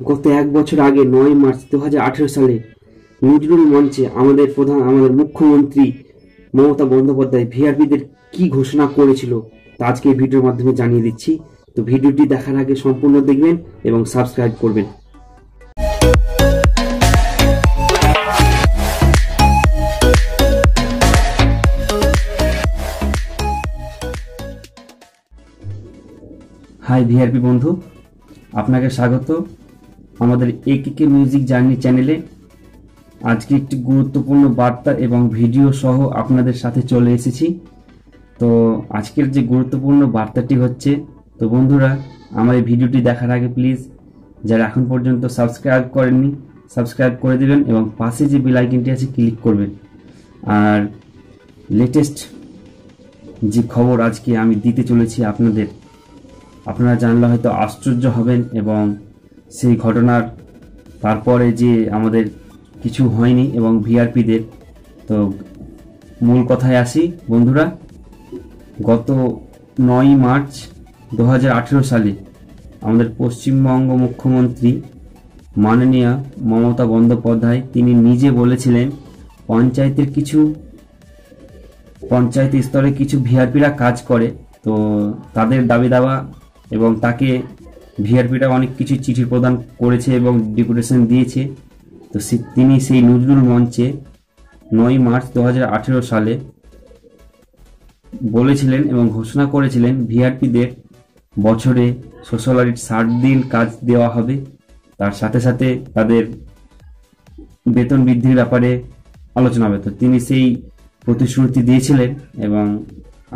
গত এক বছর আগে নয় মার্চ দু হাজার আঠেরো সালে নজরুল মঞ্চে আমাদের প্রধান, আমাদের মুখ্যমন্ত্রী মমতা বন্দ্যোপাধ্যায় ভিআরপিদের কি ঘোষণা করেছিল তা আজকে এই ভিডিওর মাধ্যমে জানিয়ে দিচ্ছি। তো ভিডিওটি দেখার আগে সম্পূর্ণ দেখবেন এবং সাবস্ক্রাইব করবেন। হাই ভিআরপি বন্ধু, আপনাকে স্বাগত। আমাদের একে মিউজিক জার্নি চ্যানেলে আজকে একটি গুরুত্বপূর্ণ বার্তা এবং ভিডিও সহ আপনাদের সাথে চলে এসেছি। তো আজকের যে গুরুত্বপূর্ণ বার্তাটি হচ্ছে, তো বন্ধুরা, আমার এই ভিডিওটি দেখার আগে প্লিজ যারা এখন পর্যন্ত সাবস্ক্রাইব করেননি সাবস্ক্রাইব করে দেবেন এবং পাশে যে বেল আইকনটি আছে ক্লিক করবেন। আর লেটেস্ট যে খবর আজকে আমি দিতে চলেছি আপনাদের, আপনারা জানলে হয়তো আশ্চর্য হবেন এবং সেই ঘটনার তারপরে যে আমাদের কিছু হয়নি এবং ভিআরপিদের, তো মূল কথায় আসি, বন্ধুরা। গত নয় মার্চ দু হাজার আঠেরো সালে আমাদের পশ্চিমবঙ্গ মুখ্যমন্ত্রী মাননীয় মমতা বন্দ্যোপাধ্যায়, তিনি নিজে বলেছিলেন, পঞ্চায়েতের কিছু, পঞ্চায়েত স্তরে কিছু ভিআরপিরা কাজ করে। তো তাদের দাবি দাওয়া এবং তাকে ভিআরপিটা অনেক কিছু চিঠি প্রদান করেছে এবং ডেপুটেশন দিয়েছে। তো তিনি সেই নজরুল মঞ্চে নয় মার্চ দু হাজার আঠেরো সালে বলেছিলেন এবং ঘোষণা করেছিলেন ভিআরপিদের বছরে সোশ্যাল অডিট ষাট দিন কাজ দেওয়া হবে। তার সাথে সাথে তাদের বেতন বৃদ্ধির ব্যাপারে আলোচনা হবে। তো তিনি সেই প্রতিশ্রুতি দিয়েছিলেন এবং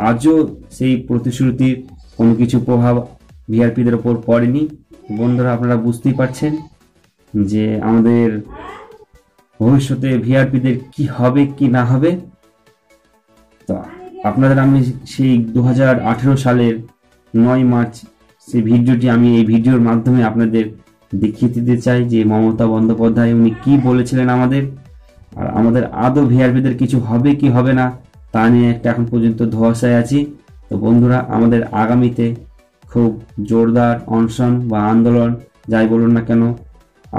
আজও সেই প্রতিশ্রুতির কোনো কিছু প্রভাব ভিআরপিদের ওপর পড়েনি। বন্ধুরা, আপনারা বুঝতেই পারছেন যে আমাদের ভবিষ্যতে ভিআরপিদের কি হবে, কি না হবে। তো আপনাদের আমি সেই দু হাজার আঠেরো সালের নয় মার্চ সেই ভিডিওটি আমি এই ভিডিওর মাধ্যমে আপনাদের দেখিয়ে দিতে চাই যে মমতা বন্দ্যোপাধ্যায় উনি কি বলেছিলেন আমাদের। আর আমাদের আদৌ ভিআরপিদের কিছু হবে, কি হবে না, তা নিয়ে একটা এখন পর্যন্ত ধোয়াশায় আছি। তো বন্ধুরা, আমাদের আগামীতে খুব জোরদার, অনশন বা আন্দোলন, যাই বলুন না কেন,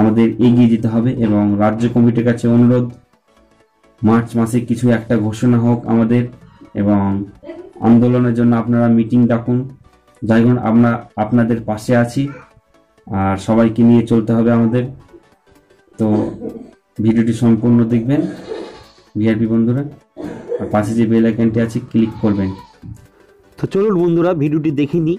আমাদের এগিয়ে যেতে হবে এবং রাজ্য কমিটির কাছে অনুরোধ, মার্চ মাসে কিছু একটা ঘোষণা হোক আমাদের এবং আন্দোলনের জন্য আপনারা মিটিং ডাকুন। যাই হোক আমরা আপনাদের পাশে আছি আর সবাইকে নিয়ে চলতে হবে আমাদের। তো ভিডিওটি সম্পূর্ণ দেখবেন ভিআরপি বন্ধুরা। আর পাশে যে বেল আইকনটি আছে, ক্লিক করবেন। তো চলুন বন্ধুরা, ভিডিওটি দেখে নিই।